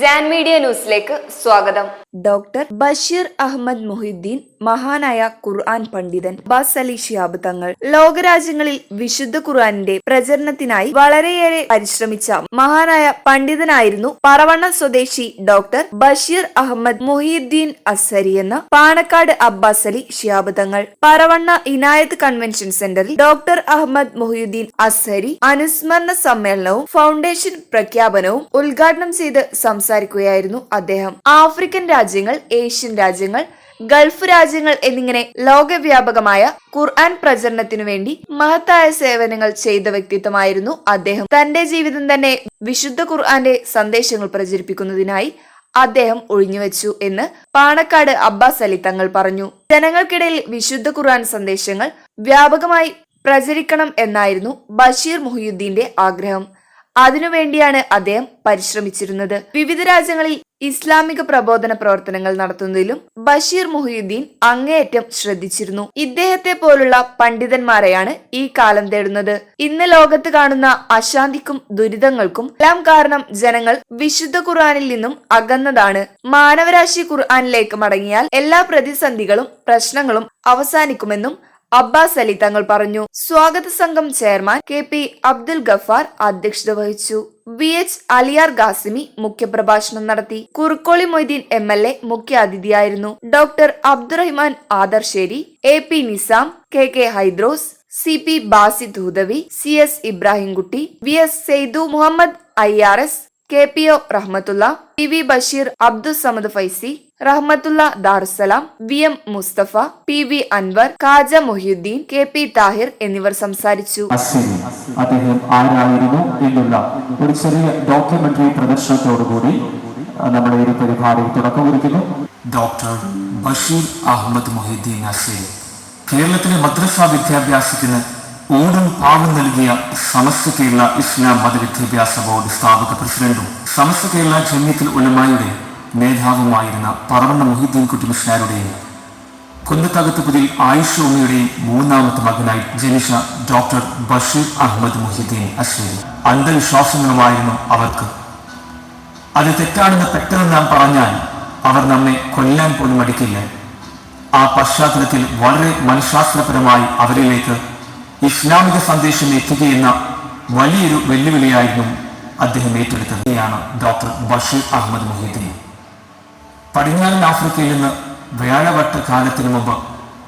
Jan media ന്യൂസിലേക്ക് സ്വാഗതം. Doctor Basheer Ahammed Muhiddin മഹാനായ ഖുർആൻ പണ്ഡിതൻ ബസ് അലി ഷിയാബ് തങ്ങൾ ലോകരാജ്യങ്ങളിൽ വിശുദ്ധ ഖുർആാനിന്റെ പ്രചരണത്തിനായി വളരെയേറെ പരിശ്രമിച്ച മഹാനായ പണ്ഡിതനായിരുന്നു പറവണ്ണ സ്വദേശി ഡോക്ടർ ബഷീർ അഹമ്മദ് മൊഹീദ്ദീൻ അസരി എന്ന പാണക്കാട് അബ്ബാസ് അലി ഷിയാബ് തങ്ങൾ. പറവണ്ണ ഇനായത്ത് കൺവെൻഷൻ സെന്ററിൽ ഡോക്ടർ അഹമ്മദ് മൊഹീദ്ദീൻ അസരി അനുസ്മരണ സമ്മേളനവും ഫൗണ്ടേഷൻ പ്രഖ്യാപനവും ഉദ്ഘാടനം ചെയ്ത് സംസാരിക്കുകയായിരുന്നു അദ്ദേഹം. ആഫ്രിക്കൻ രാജ്യങ്ങൾ ഏഷ്യൻ രാജ്യങ്ങൾ ഗൾഫ് രാജ്യങ്ങൾ എന്നിങ്ങനെ ലോകവ്യാപകമായ ഖുർആൻ പ്രചരണത്തിനു വേണ്ടി മഹത്തായ സേവനങ്ങൾ ചെയ്ത വ്യക്തിത്വമായിരുന്നു അദ്ദേഹം. തന്റെ ജീവിതം തന്നെ വിശുദ്ധ ഖുർആന്റെ സന്ദേശങ്ങൾ പ്രചരിപ്പിക്കുന്നതിനായി അദ്ദേഹം ഒഴിഞ്ഞുവെച്ചു എന്ന് പാണക്കാട് അബ്ബാസ് അലി തങ്ങൾ പറഞ്ഞു. ജനങ്ങൾക്കിടയിൽ വിശുദ്ധ ഖുർആൻ സന്ദേശങ്ങൾ വ്യാപകമായി പ്രചരിക്കണം എന്നായിരുന്നു ബഷീർ മുഹിയുദ്ദീന്റെ ആഗ്രഹം. അതിനുവേണ്ടിയാണ് അദ്ദേഹം പരിശ്രമിച്ചിരുന്നത്. വിവിധ രാജ്യങ്ങളിൽ ഇസ്ലാമിക പ്രബോധന പ്രവർത്തനങ്ങൾ നടത്തുന്നതിലും ബഷീർ മുഹിയുദ്ദീൻ അങ്ങേയറ്റം ശ്രദ്ധിച്ചിരുന്നു. ഇദ്ദേഹത്തെ പോലുള്ള പണ്ഡിതന്മാരെയാണ് ഈ കാലം തേടുന്നത്. ഇന്ന് ലോകത്ത് കാണുന്ന അശാന്തിക്കും ദുരിതങ്ങൾക്കും എല്ലാം കാരണം ജനങ്ങൾ വിശുദ്ധ ഖുർആാനിൽ നിന്നും അകന്നതാണ്. മാനവരാശി ഖുർആാനിലേക്ക് മടങ്ങിയാൽ എല്ലാ പ്രതിസന്ധികളും പ്രശ്നങ്ങളും അവസാനിക്കുമെന്നും അബ്ബാസ് അലി തങ്ങൾ പറഞ്ഞു. സ്വാഗത സംഘം chairman K P Abdul Gaffar അധ്യക്ഷത വഹിച്ചു. വി എച്ച് അലിയാർ ഗാസിമി മുഖ്യപ്രഭാഷണം നടത്തി. Kurukkoli Moideen M L A മുഖ്യ അതിഥിയായിരുന്നു doctor Abdurahiman Adasseri A P Nizam K K Haidros C P Basid Hudawi C S Ibrahimkutty V S Saidu Muhammad I R S K P O Rahmathulla P V Basheer Abdul Samad Faizy Rahmathulla Darussalam V M Mustafa P V Anwar Kaja Mohiyuddin K P Thahir എന്നിവർ സംസാരിച്ചു. അദ്ദേഹം ആരായിരുന്നു എന്നുള്ള ഒരു ചെറിയ documentary പ്രദർശനത്തോടുകൂടി നമ്മുടെ ഒരു പരിപാടി തുടക്കം കുറിക്കുന്നു. ഡോക്ടർ ബഷീർ അഹമ്മദ് മൊഹീദ്ദീൻ അസീൽ കേരളത്തിലെ മദ്രസ വിദ്യാഭ്യാസത്തിന് ഊടും പാവും നൽകിയ സമസ്ത കേരള ഇസ്ലാം മത വിദ്യാഭ്യാസ ബോർഡ് സ്ഥാപക പ്രസിഡന്റും സമസ്ത കേരള ജമ്യത്തിൽ ഉലമായുടെ നേതാവുമായിരുന്ന പറവണ്ണ മൊഹീദ്ദീൻ കുട്ടിമിഷാരുടെയും കുന്നത്തകത്തുപുതിൽ ആയിഷ ഉമ്മയുടെയും മൂന്നാമത്തെ മകനായി ജനിച്ച ഡോക്ടർ ബഷീർ അഹമ്മദ് മൊഹീദ്ദീൻ അശ്വരി. അന്ധവിശ്വാസങ്ങളുമായിരുന്നു അവർക്ക്. അത് തെറ്റാണെന്ന് പെട്ടെന്ന് നാം പറഞ്ഞാൽ അവർ നമ്മെ കൊല്ലാൻ പോലും മടിക്കില്ല. ആ പശ്ചാത്തലത്തിൽ വളരെ മനഃശാസ്ത്രപരമായി അവരിലേക്ക് ഇസ്ലാമിക സന്ദേശം എത്തുകയെന്ന വലിയൊരു വെല്ലുവിളിയായിരുന്നു അദ്ദേഹം ഏറ്റെടുത്തതാണ് ഡോക്ടർ ബഷീർ അഹമ്മദ് മൊഹീദ്ദീൻ പടിഞ്ഞാറൻ ആഫ്രിക്കയിൽ നിന്ന് വ്യാഴവട്ട കാലത്തിനു മുമ്പ്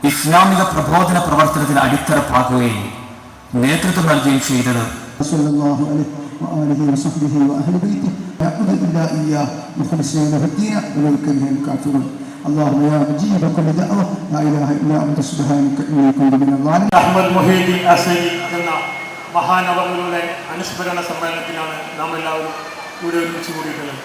ഇസ്ലാമിക പ്രബോധന പ്രവർത്തനത്തിന് അടിത്തറ പാകുകയും നേതൃത്വം നൽകുകയും ചെയ്തത് صلى الله عليه وآله وصحبه وأهل بيته نعبد إلا إياه مخلصين له الدين ولو كره الكافرون اللهم يا مجيب كل دعوة لا إله إلا أنت سبحانك إني كنت من الظالمين അഹമ്മദ് മൊഹീദ്ദീൻ അസരി എന്ന മഹാനവങ്ങളുടെ അനുസ്മരണ സമ്മേളനത്തിലാണ് നാം എല്ലാവരും ഇവിടെ ഒരുമിച്ച് കൂടിയിട്ടുള്ളത്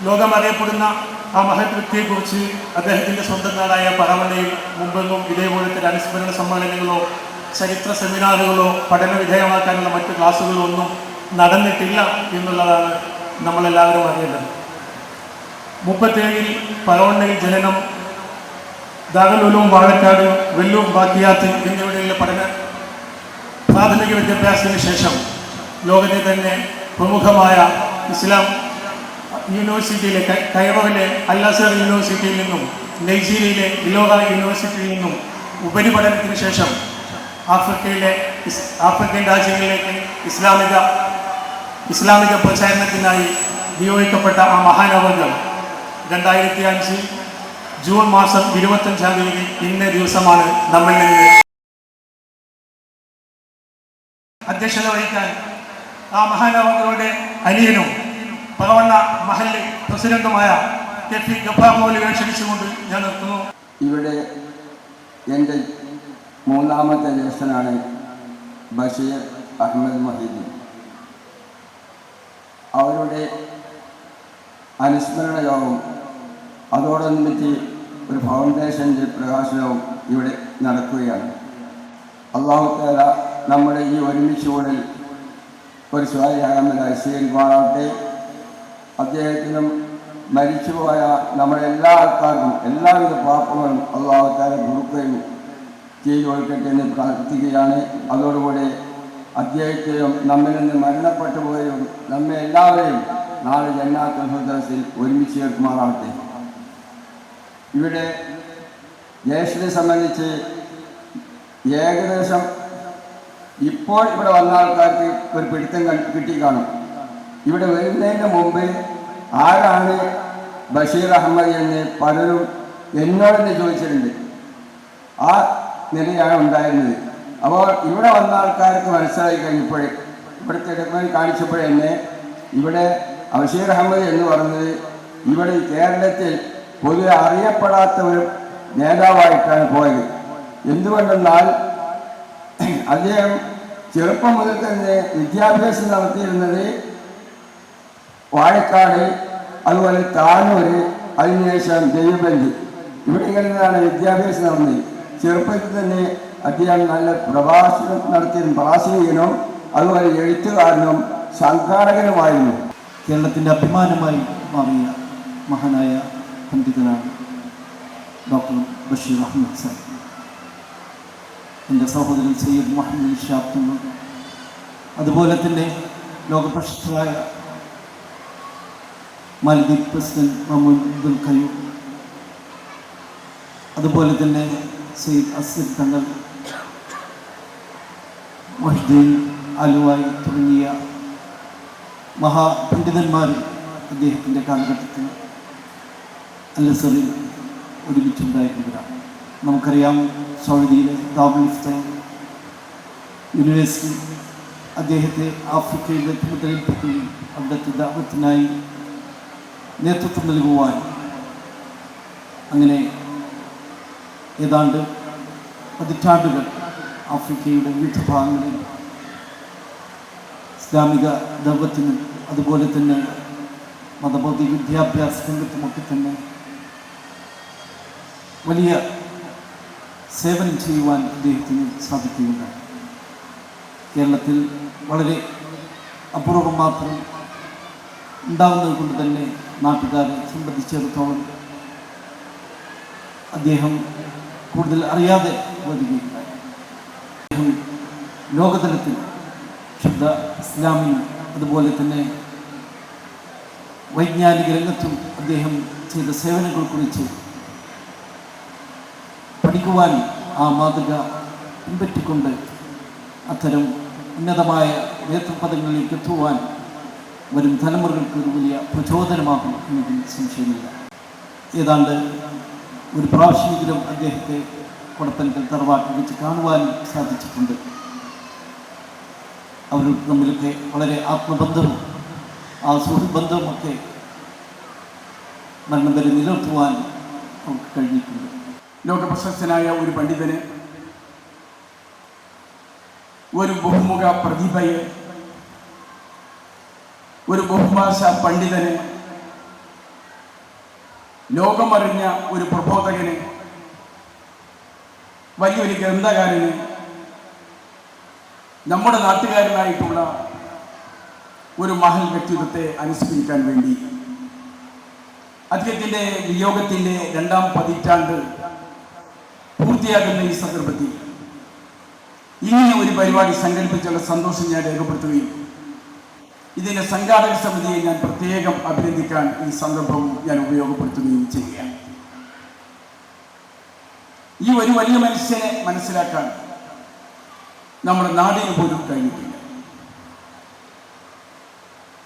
ലോകം അറിയപ്പെടുന്ന ആ മഹത് വ്യക്തിയെക്കുറിച്ച് അദ്ദേഹത്തിൻ്റെ സ്വന്തം നാടായ പറവണ്ണയിൽ മുമ്പെങ്ങും ഇതേപോലത്തെ ഒരു അനുസ്മരണ സമ്മേളനങ്ങളോ ചരിത്ര സെമിനാറുകളോ പഠന വിധേയമാക്കാനുള്ള മറ്റ് ക്ലാസ്സുകളോ ഒന്നും നടന്നിട്ടില്ല എന്നുള്ളതാണ് നമ്മളെല്ലാവരും അറിയേണ്ടത് മുപ്പത്തേഴിൽ പഴവണ്ണയിൽ ജനനം ദാഗലൂലും വാഴക്കാട് വെല്ലൂർ ബാക്കിയാത്ത് എന്നിവിടെയുള്ള പഠന പ്രാഥമിക വിദ്യാഭ്യാസത്തിന് ശേഷം ലോകത്തെ തന്നെ പ്രമുഖമായ ഇസ്ലാം യൂണിവേഴ്സിറ്റിയിലെ കൈറോയിലെ അല്ലാസർ യൂണിവേഴ്സിറ്റിയിൽ നിന്നും നൈജീരിയയിലെ ഇലോഹ യൂണിവേഴ്സിറ്റിയിൽ നിന്നും ഉപരിപഠനത്തിന് ശേഷം ആഫ്രിക്കയിലെ ആഫ്രിക്കൻ രാജ്യങ്ങളിലേക്ക് ഇസ്ലാമിക ഇസ്ലാമിക പ്രചാരണത്തിനായി നിയോഗിക്കപ്പെട്ട ആ മഹാനവങ്ങൾ രണ്ടായിരത്തി അഞ്ച് ജൂൺ മാസം ഇരുപത്തഞ്ചാം തീയതി ഇന്ന ദിവസമാണ് നിന്ന് അധ്യക്ഷത വഹിക്കാൻ ആ മഹാനവങ്ങളുടെ അനിയനും പകവണ്ണ മഹല്ല് പ്രസിഡന്റുമായ കെ പി ഗഫാർ ക്ഷണിച്ചുകൊണ്ട് ഞാൻ നിർത്തുന്നു. ഇവിടെ എന്റെ മൂന്നാമത്തെ ജ്യേഷ്ഠനാണ് ബഷീർ അഹമ്മദ് മഹീദ്. അവരുടെ അനുസ്മരണ യോഗം. അതോടനുബന്ധിച്ച് ഒരു ഫൗണ്ടേഷന്റെ പ്രകാശനവും ഇവിടെ നടക്കുകയാണ്. അള്ളാഹു താല നമ്മുടെ ഈ ഒരുമിച്ച് കൂടൽ ഒരു സ്വാരിയാകാമെന്നായി സ്വീകരിക്കുവാനാവട്ടെ അദ്ദേഹത്തിനും മരിച്ചുപോയ നമ്മുടെ എല്ലാ ആൾക്കാർക്കും എല്ലാവിധ പാപങ്ങളും അള്ളാഹുത്താലെ പൊറുക്കുകയും ചെയ്തു കൊടുക്കട്ടെ എന്ന് പ്രാർത്ഥിക്കുകയാണ്. അതോടുകൂടി അദ്ദേഹത്തെയും നമ്മിൽ നിന്ന് മരണപ്പെട്ടു പോയും നമ്മെ എല്ലാവരെയും നാളെ ജന്നാത്തുൽ ഫിർദൗസിൽ ഒരുമിച്ച് ചേർക്കുമാറാവട്ടെ ഇവിടെ ജ്യേഷ്ഠനെ സംബന്ധിച്ച് ഏകദേശം ഇപ്പോൾ ഇവിടെ വന്ന ആൾക്കാർക്ക് ഒരു പിടുത്തം കിട്ടി കാണും. ഇവിടെ വരുന്നതിന് മുമ്പ് ആരാണ് ബഷീർ അഹമ്മദ് എന്ന് പലരും എന്നോട് തന്നെ ചോദിച്ചിട്ടുണ്ട്. ആ നിലയാണ് ഉണ്ടായിരുന്നത്. അപ്പോൾ ഇവിടെ വന്ന ആൾക്കാർക്ക് മനസ്സിലായി കഴിഞ്ഞപ്പോൾ ഇവിടുത്തെ കാണിച്ചപ്പോൾ തന്നെ ഇവിടെ ബഷീർ അഹമ്മദ് എന്ന് പറഞ്ഞത് ഇവിടെ കേരളത്തിൽ പൊതുവെ അറിയപ്പെടാത്ത ഒരു നേതാവായിട്ടാണ് പോയത്. എന്തുകൊണ്ടെന്നാൽ അദ്ദേഹം ചെറുപ്പം മുതൽ തന്നെ വിദ്യാഭ്യാസം നടത്തിയിരുന്നത് വാഴക്കാട് അതുപോലെ താനൂര് അതിനുശേഷം ദൈവബന്ധി. ഇവിടെ നിന്നാണ് വിദ്യാഭ്യാസം നടന്നത്. ചെറുപ്പത്തിൽ തന്നെ അദ്ദേഹം നല്ല പ്രഭാഷണം നടത്തിയ പ്രാസീകനും അതുപോലെ എഴുത്തുകാരനും സംഘാടകനുമായിരുന്നു. കേരളത്തിന്റെ അഭിമാനമായി മാറിയ മഹാനായ പണ്ഡിതനാണ് ഡോക്ടർ ബഷീർ അഹമ്മദ് സാഹിബ്. എന്റെ സഹോദരൻ സയ്യിദ് മുഹമ്മദ് ഷാബ്ദങ്ങൾ അതുപോലെ തന്നെ ലോകപ്രശസ്തരായ മാലദ്വീപ് പ്രസിഡന്റ് മുഹമ്മദ് അബ്ദുൽ ഖലീം അതുപോലെ തന്നെ സയ്യിദ് അസിർ തങ്ങൾ മൊഹ്ദീൻ അലുവായി തുടങ്ങിയ മഹാപണ്ഡിതന്മാർ അദ്ദേഹത്തിന്റെ കാലഘട്ടത്തിൽ അല്ലസറിൽ ഒരുമിച്ചുണ്ടായിരുന്നവരാണ്. നമുക്കറിയാം സൗദിയിലെ ദാബുൽസ്തൈൻ യൂണിവേഴ്സിറ്റി അദ്ദേഹത്തെ ആഫ്രിക്കയിലെ ചുമതലയിൽപ്പെടുത്തുകയും അവിടുത്തെ ദാപത്തിനായി നേതൃത്വം നൽകുവാൻ അങ്ങനെ ഏതാണ്ട് പതിറ്റാണ്ടുകൾ ആഫ്രിക്കയുടെ വിവിധ ഭാഗങ്ങളിൽ ഇസ്ലാമിക ദൗത്യത്തിനും അതുപോലെ തന്നെ മതബോധി വിദ്യാഭ്യാസ രംഗത്തുമൊക്കെ തന്നെ വലിയ സേവനം ചെയ്യുവാൻ അദ്ദേഹത്തിന് സാധിക്കുകയുണ്ടായി കേരളത്തിൽ വളരെ അപൂർവം മാത്രം ഉണ്ടാകുന്നത് കൊണ്ട് തന്നെ നാട്ടുകാരെ സംബന്ധിച്ചിടത്തോളം അദ്ദേഹം കൂടുതൽ അറിയാതെ വരികയുണ്ടായി. അദ്ദേഹം ലോകതലത്തിൽ ശുദ്ധ ഇസ്ലാമിനും അതുപോലെ തന്നെ വൈജ്ഞാനിക രംഗത്തും അദ്ദേഹം ചെയ്ത സേവനങ്ങളെക്കുറിച്ച് പഠിക്കുവാൻ ആ മാതൃക പിൻപറ്റിക്കൊണ്ട് അത്തരം ഉന്നതമായ നേതൃപദങ്ങളിലേക്ക് എത്തുവാൻ വരും തലമുറകൾക്ക് ഒരു വലിയ പ്രചോദനമാകും എന്നതിൽ സംശയമില്ല. ഏതാണ്ട് ഒരു പ്രാവശ്യമെങ്കിലും അദ്ദേഹത്തെ കൊടപ്പനക്കൽ തറവാട്ടിൽ വെച്ച് കാണുവാൻ സാധിച്ചിട്ടുണ്ട്. അവർ തമ്മിലൊക്കെ വളരെ ആത്മബന്ധവും ആ സുഹൃബന്ധവുമൊക്കെ ബന്ധവുമൊക്കെ മരണം വരെ നിലനിർത്തുവാൻ നമുക്ക് കഴിഞ്ഞിട്ടുണ്ട്. ലോകപ്രശസ്തനായ ഒരു പണ്ഡിതന് ഒരു ബഹുമുഖ പ്രതിഭയെ ഒരു ബഹുഭാഷ പണ്ഡിതന് ലോകമറിഞ്ഞ ഒരു പ്രബോധകന് വലിയൊരു ഗ്രന്ഥകാരന് നമ്മുടെ നാട്ടുകാരനായിട്ടുള്ള ഒരു മഹൽ വ്യക്തിത്വത്തെ അനുസ്മരിക്കാൻ വേണ്ടി അദ്ദേഹത്തിന്റെ വിയോഗത്തിന്റെ രണ്ടാം പതിറ്റാണ്ട് പൂർത്തിയാകുന്ന ഈ സന്ദർഭത്തിൽ ഇങ്ങനെ ഒരു പരിപാടി സംഘടിപ്പിച്ചുള്ള സന്തോഷം ഞാൻ രേഖപ്പെടുത്തുകയും ഇതിന്റെ സംഘാടക സമിതിയെ ഞാൻ പ്രത്യേകം അഭിനന്ദിക്കാൻ ഈ സന്ദർഭം ഞാൻ ഉപയോഗപ്പെടുത്തുകയും ചെയ്യുകയാണ്. ഈ ഒരു വലിയ മനുഷ്യനെ മനസ്സിലാക്കാൻ നമ്മുടെ നാടിന് പോലും കഴിഞ്ഞിട്ടില്ല.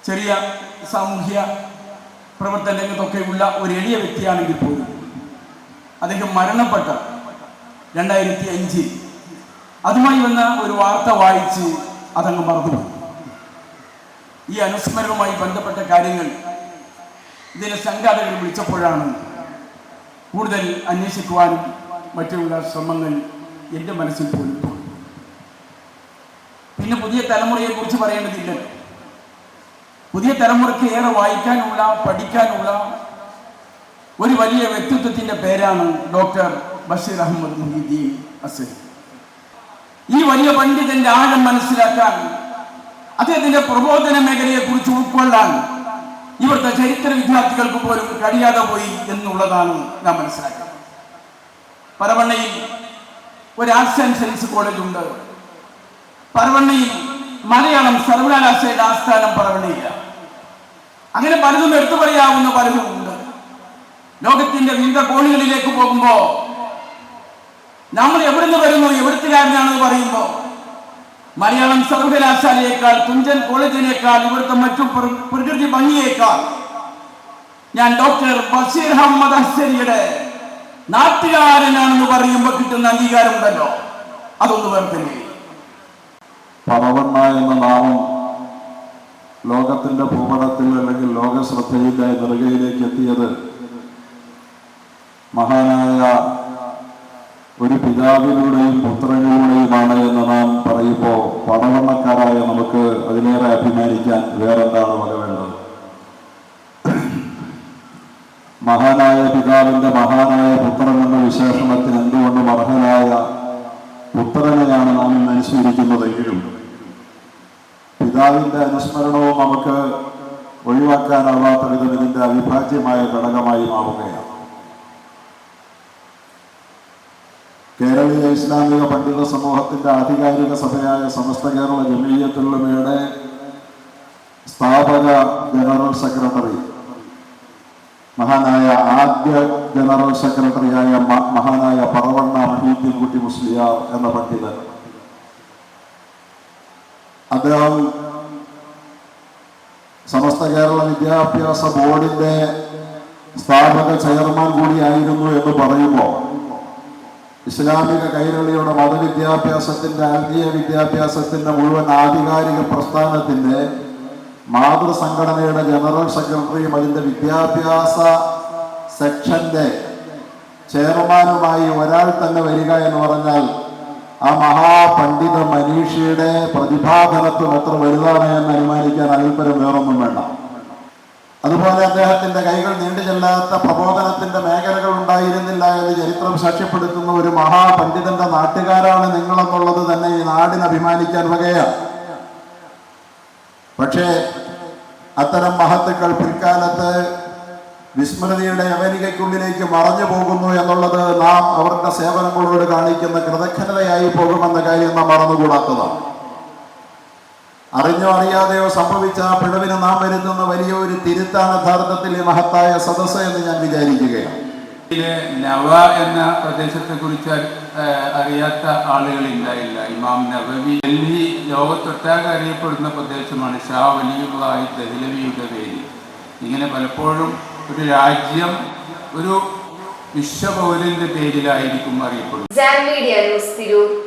ചെറിയ സാമൂഹ്യ പ്രവർത്തന രംഗത്തൊക്കെ ഉള്ള ഒരു എളിയ വ്യക്തിയാണെങ്കിൽ പോലും അദ്ദേഹം മരണപ്പെട്ട രണ്ടായിരത്തി അഞ്ചിൽ അതുമായി വന്ന ഒരു വാർത്ത വായിച്ച് അതങ്ങ് മറന്നുപോയി. ഈ അനുസ്മരണവുമായി ബന്ധപ്പെട്ട കാര്യങ്ങൾ ഇതിനെ സംഘാടകർ വിളിച്ചപ്പോഴാണ് കൂടുതൽ അന്വേഷിക്കുവാനും മറ്റുള്ള ശ്രമങ്ങൾ എന്റെ മനസ്സിൽ പോലും പിന്നെ പുതിയ തലമുറയെ കുറിച്ച് പറയേണ്ടതില്ലല്ലോ പുതിയ തലമുറയ്ക്ക് ഏറെ വായിക്കാനുള്ള പഠിക്കാനുള്ള ഒരു വലിയ വ്യക്തിത്വത്തിന്റെ പേരാണ് ഡോക്ടർ ബഷീർ അഹമ്മദ് മുഹീദ്ദീൻ അസഹി ഈ വലിയ പണ്ഡിതന്റെ ആഴം മനസ്സിലാക്കാൻ അദ്ദേഹത്തിന്റെ പ്രബോധന മേഖലയെ കുറിച്ച് ഉൾക്കൊള്ളാൻ ഇവിടുത്തെ ചരിത്ര വിദ്യാർത്ഥികൾക്ക് പോലും കഴിയാതെ പോയി എന്നുള്ളതാണ് ഞാൻ മനസ്സിലാക്കുന്നത്. പരവണ്ണയിൽ ഒരു ആർട്സ് ആൻഡ് സയൻസ് കോളേജ് ഉണ്ട് പറവണ്ണയിൽ മലയാളം സർവകലാശാലയുടെ ആസ്ഥാനം പരവണ്ണയില്ല. അങ്ങനെ പലതും എടുത്തു പറയാവുന്ന പലതുമുണ്ട് ലോകത്തിന്റെ വിവിധ കോണുകളിലേക്ക് പോകുമ്പോ നമ്മൾ എവിടുന്ന് വരുന്നു എവിടുത്തുകാരനാണെന്ന് പറയുമ്പോ മലയാളം സർവകലാശാലയേക്കാൾ തുഞ്ചൻ കോളേജിനേക്കാൾ ഇവിടുത്തെ മറ്റു പ്ര- പ്രകൃതി ഭംഗിയേക്കാൾ ഞാൻ ഡോക്ടർ ബഷീർ അഹമ്മദ് അശ്ശേരിയുടെ നാട്ടുകാരനാണെന്ന് പറയുമ്പോൾ കിട്ടുന്ന അംഗീകാരമുണ്ടല്ലോ. അതൊന്ന് വേർത്തന്നെ പറവണ്ണ എന്ന നാമം ലോകത്തിന്റെ ഭൂപടത്തിൽ അല്ലെങ്കിൽ ലോക ശ്രദ്ധയിലെ നെറുകയിലേക്ക് എത്തിയത് മഹാനായ ഒരു പിതാവിലൂടെയും പുത്രനിലൂടെയുമാണ് പുത്രനെയാണ് നാം ഇന്ന് അനുസ്മരിക്കുന്നതെങ്കിലും പിതാവിന്റെ അനുസ്മരണവും നമുക്ക് ഒഴിവാക്കാനാവാത്ത വിധം ഇതിന്റെ അവിഭാജ്യമായ ഘടകമായി മാറുകയാണ്. കേരളീയ ഇസ്ലാമിക പണ്ഡിത സമൂഹത്തിന്റെ ആധികാരിക സഭയായ സമസ്ത കേരള ജമീയത്തുള്ളമയുടെ സ്ഥാപക ജനറൽ സെക്രട്ടറി മഹാനായ ആദ്യ ജനറൽ സെക്രട്ടറിയായ മഹാനായ പറവണ്ണ മഹീദ്ദീൻ കുട്ടി മുസ്ലിയാർ എന്ന പണ്ഡിതൻ. അദ്ദേഹം സമസ്ത കേരള വിദ്യാഭ്യാസ ബോർഡിന്റെ സ്ഥാപക ചെയർമാൻ കൂടിയായിരുന്നു എന്ന് പറയുമ്പോൾ ഇസ്ലാമിക കൈരളിയുടെ മതവിദ്യാഭ്യാസത്തിന്റെ ആത്മീയ വിദ്യാഭ്യാസത്തിന്റെ മുഴുവൻ ആധികാരിക പ്രസ്ഥാനത്തിന്റെ മാതൃസംഘടനയുടെ ജനറൽ സെക്രട്ടറിയും അതിന്റെ വിദ്യാഭ്യാസ സെക്ഷന്റെ ചെയർമാനുമായി ഒരാൾ തന്നെ വരിക എന്ന് പറഞ്ഞാൽ ആ മഹാപണ്ഡിത മനീഷയുടെ പ്രതിഭാധനത്വം എത്ര വലുതാണ് എന്ന് അനുമാനിക്കാൻ അല്പരം വേറൊന്നും വേണ്ട. അതുപോലെ അദ്ദേഹത്തിന്റെ കൈകൾ നീണ്ടു ചെല്ലാത്ത പ്രബോധനത്തിന്റെ മേഖലകൾ ഉണ്ടായിരുന്നില്ല എന്ന് ചരിത്രം സാക്ഷ്യപ്പെടുത്തുന്ന ഒരു മഹാപണ്ഡിതന്റെ നാട്ടുകാരാണ് നിങ്ങളെന്നുള്ളത് തന്നെ ഈ നാടിന് അഭിമാനിക്കാൻ വകയാണ്. പക്ഷേ അത്തരം മഹത്തുക്കൾ പിൽക്കാലത്ത് വിസ്മൃതിയുടെ അമേരിക്കയ്ക്കുള്ളിലേക്ക് മറഞ്ഞു പോകുന്നു എന്നുള്ളത് നാം അവരുടെ സേവനങ്ങളോട് കാണിക്കുന്ന കൃതജ്ഞതയായി പോകുമെന്ന കാര്യം നാം മറന്നുകൂടാത്തതാണ്. അറിഞ്ഞോ അറിയാതെയോ സംഭവിച്ച പിഴവിന് നാം വരുത്തുന്ന വലിയൊരു തിരുത്താണ് യഥാർത്ഥത്തിൽ മഹത്തായ സദസ്സ് എന്ന് ഞാൻ വിചാരിക്കുകയാണ്. ഇതിലെ നവ എന്ന പ്രദേശത്തെ കുറിച്ച് അറിയാത്ത ആളുകൾ ഉണ്ടായില്ല ഇമാം നവവി ഡൽഹി ലോകത്തൊട്ടാകെ അറിയപ്പെടുന്ന പ്രദേശമാണ് ഷാ വലിയുള്ളായി ദഹ്ലവിയുടെ പേര് ഇങ്ങനെ പലപ്പോഴും ഒരു രാജ്യം ഒരു വിശ്വപൗരന്റെ പേരിലായിരിക്കും അറിയപ്പെടുന്നത്.